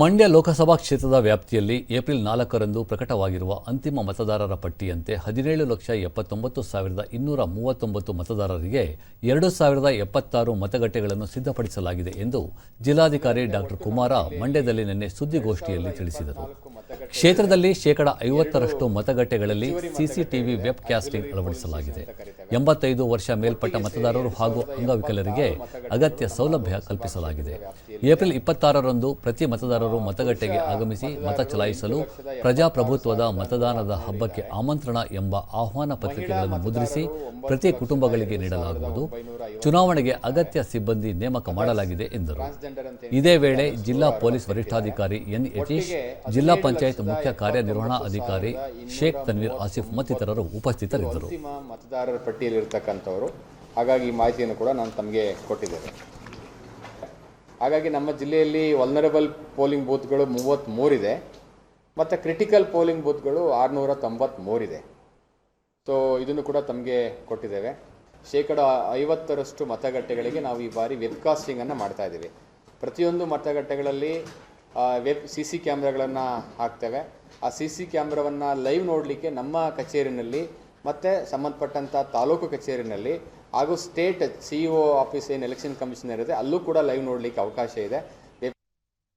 ಮಂಡ್ಯ ಲೋಕಸಭಾ ಕ್ಷೇತ್ರದ ವ್ಯಾಪ್ತಿಯಲ್ಲಿ ಏಪ್ರಿಲ್ ನಾಲ್ಕರಂದು ಪ್ರಕಟವಾಗಿರುವ ಅಂತಿಮ ಮತದಾರರ ಪಟ್ಟಿಯಂತೆ ಹದಿನೇಳು ಲಕ್ಷ ಎಪ್ಪತ್ತೊಂಬತ್ತು ಸಾವಿರದ ಇನ್ನೂರ ಮೂವತ್ತೊಂಬತ್ತು ಮತದಾರರಿಗೆ ಎರಡು ಸಾವಿರದ ಎಪ್ಪತ್ತಾರು ಮತಗಟ್ಟೆಗಳನ್ನು ಸಿದ್ಧಪಡಿಸಲಾಗಿದೆ ಎಂದು ಜಿಲ್ಲಾಧಿಕಾರಿ ಡಾಕ್ಟರ್ ಕುಮಾರ ಮಂಡ್ಯದಲ್ಲಿ ನಿನ್ನೆ ಸುದ್ದಿಗೋಷ್ಠಿಯಲ್ಲಿ ತಿಳಿಸಿದರು. ಕ್ಷೇತ್ರದಲ್ಲಿ ಶೇಕಡ ಐವತ್ತರಷ್ಟು ಮತಗಟ್ಟೆಗಳಲ್ಲಿ ಸಿಸಿಟಿವಿ ವೆಬ್ ಕ್ಯಾಸ್ಟಿಂಗ್ ಅಳವಡಿಸಲಾಗಿದೆ. ಎಂಬತ್ತೈದು ವರ್ಷ ಮೇಲ್ಪಟ್ಟ ಮತದಾರರು ಹಾಗೂ ಅಂಗವಿಕಲರಿಗೆ ಅಗತ್ಯ ಸೌಲಭ್ಯ ಕಲ್ಪಿಸಲಾಗಿದೆ. ಏಪ್ರಿಲ್ ಇಪ್ಪತ್ತಾರರಂದು ಪ್ರತಿ ಮತದಾರರು ಮತಗಟ್ಟೆಗೆ ಆಗಮಿಸಿ ಮತ ಚಲಾಯಿಸಲು ಪ್ರಜಾಪ್ರಭುತ್ವದ ಮತದಾನದ ಹಬ್ಬಕ್ಕೆ ಆಮಂತ್ರಣ ಎಂಬ ಆಹ್ವಾನ ಪತ್ರಿಕೆಗಳನ್ನು ಮುದ್ರಿಸಿ ಪ್ರತಿ ಕುಟುಂಬಗಳಿಗೆ ನೀಡಲಾಗುವುದು. ಚುನಾವಣೆಗೆ ಅಗತ್ಯ ಸಿಬ್ಬಂದಿ ನೇಮಕ ಮಾಡಲಾಗಿದೆ ಎಂದರು. ಇದೇ ವೇಳೆ ಜಿಲ್ಲಾ ಪೊಲೀಸ್ ವರಿಷ್ಠಾಧಿಕಾರಿ ಎನ್ ಯತೀಶ್, ಜಿಲ್ಲಾ ಪಂಚಾಯತ್ ಮುಖ್ಯ ಕಾರ್ಯನಿರ್ವಹಣಾ ಅಧಿಕಾರಿ ಶೇಖ್ ತನ್ವೀರ್ ಆಸಿಫ್ ಮತ್ತಿತರರು ಉಪಸ್ಥಿತರಿದ್ದರು. ಮತದಾರರ ಪಟ್ಟಿಯಲ್ಲಿ ಇರ್ತಕ್ಕಂಥವ್ರು ಹಾಗಾಗಿ ಮಾಹಿತಿಯನ್ನು ಕೂಡ ನಾನು ತಮಗೆ ಕೊಟ್ಟಿದ್ದೇನೆ. ಹಾಗಾಗಿ ನಮ್ಮ ಜಿಲ್ಲೆಯಲ್ಲಿ ವಲ್ನರಬಲ್ ಪೋಲಿಂಗ್ ಬೂತ್ಗಳು ಮೂವತ್ತ್ಮೂರಿದೆ ಮತ್ತು ಕ್ರಿಟಿಕಲ್ ಪೋಲಿಂಗ್ ಬೂತ್ಗಳು ಆರುನೂರ ತೊಂಬತ್ತ್ಮೂರಿದೆ ಸೊ ಇದನ್ನು ಕೂಡ ತಮಗೆ ಕೊಟ್ಟಿದ್ದೇವೆ. ಶೇಕಡ ಐವತ್ತರಷ್ಟು ಮತಗಟ್ಟೆಗಳಿಗೆ ನಾವು ಈ ಬಾರಿ ವೆಬ್ಕಾಸ್ಟಿಂಗನ್ನು ಮಾಡ್ತಾ ಇದ್ದೀವಿ. ಪ್ರತಿಯೊಂದು ಮತಗಟ್ಟೆಗಳಲ್ಲಿ ವೆಬ್ ಸಿ ಸಿ ಕ್ಯಾಮ್ರಾಗಳನ್ನು ಹಾಕ್ತೇವೆ. ಆ ಸಿ ಸಿ ಕ್ಯಾಮ್ರಾವನ್ನು ಲೈವ್ ನೋಡಲಿಕ್ಕೆ ನಮ್ಮ ಕಚೇರಿನಲ್ಲಿ, ಮತ್ತು ಸಂಬಂಧಪಟ್ಟಂಥ ತಾಲೂಕು ಕಚೇರಿನಲ್ಲಿ ಹಾಗೂ state C E O office ಏನು ಎಲೆಕ್ಷನ್ ಕಮಿಷನರ್ ಇದೆ ಅಲ್ಲೂ ಕೂಡ ಲೈವ್ ನೋಡಲಿಕ್ಕೆ ಅವಕಾಶ ಇದೆ.